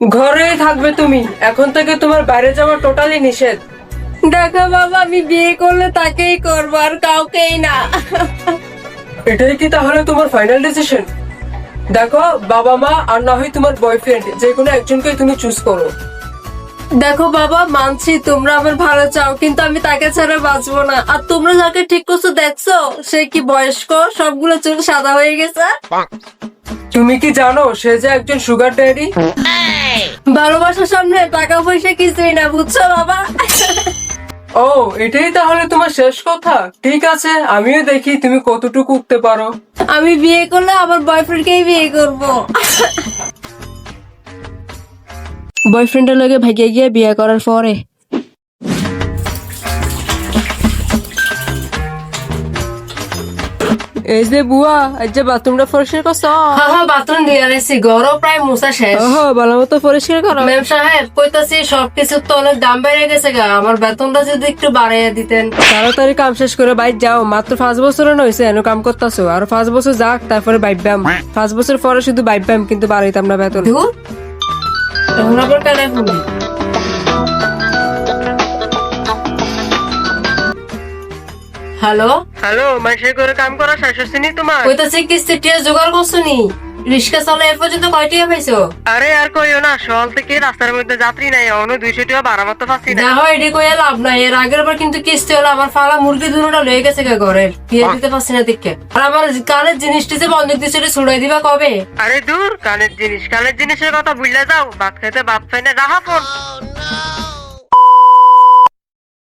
ঘরেই থাকবে তুমি। এখন থেকে তোমার বাইরে যাওয়া টোটালি নিষেধ। দেখো বাবা আমি বিয়ে করলে তাকেই করব আর কাউকেই না। এটাই কি তাহলে তোমার ফাইনাল ডিসিশন দেখো বাবা মা আর না হয় তোমার বয়ফ্রেন্ড যে কোনো একজনকেই তুমি চুজ করো। দেখো বাবা মানছি তোমরা আমার ভালো চাও কিন্তু আমি তাকে ছাড়া বাঁচবো না। আর তোমরা যাকে ঠিক করছ দেখছ? সে কি বয়স্ক? সবগুলো চুল সাদা হয়ে গেছে? তুমি কি জানো সে যে একজন সুগার ড্যাডি ভালোবাসার সামনে টাকা পয়সা কিছুই না বুঝছ বাবা? ও এটাই তাহলে তোমার শেষ কথা? ঠিক আছে আমিও দেখি তুমি কতটুকু উঠতে পারো। আমি বিয়ে করলে আমার বয়ফ্রেন্ডকেই বিয়ে করব। বয়ফ্রেন্ডের লগে ভাগিয়ে গিয়ে বিয়ে করার পরে এই যে বুয়া আজ যে বাথরুমটা পরিষ্কার করছ? হ্যাঁ হ্যাঁ বাথরুম দিয়ে আনাইছি ঘরও প্রায় মুসা শেষ। ওহো ভালো মতো পরিষ্কার করো। ম্যাম সাহেব কইতাছি সবকিছুর তো অনেক দাম বেড়ে গেছে গা আমার বেতনটা যদি একটু বাড়াইয়া দিতেন। তাড়াতাড়ি কাম শেষ করে বাইর যাও মাত্র পাঁচ বছর নইছে এনে কাম করতেছো। আর পাঁচ বছর যাক তারপরে বাইব্যাম পাঁচ বছর পরে শুধু বাইব্যাম কিন্তু বাড়াইতাম না বেতন। ধুর। তখন আবার কেন হ্যালো হ্যালো মাসে করে কাম করা শেষ হচ্ছে নি তোমার? কইতাছি কিস্তি টিয়া জোগাড় করছ নি? রিক্সা চালা এ পর্যন্ত কয় টাকা পাইছো? আরে আর কইও না সকাল থেকে রাস্তার মধ্যে যাত্রী নাই অন্য দুইশো টাকা ভাড়া মতো পাচ্ছি না। হয় এটি কইয়া লাভ নাই এর আগের বার কিন্তু কিস্তি হলো আমার ফালা মুরগি দুটোটা লয়ে গেছে গা ঘরের বিয়ে দিতে পারছি না দিকে আর আমার কানের জিনিসটি যে বন্ধক দিচ্ছে এটা ছুড়াই দিবা কবে? আরে দূর কানের জিনিস কানের জিনিসের কথা ভুলে যাও ভাত খাইতে ভাত খাই না রাহা ফোন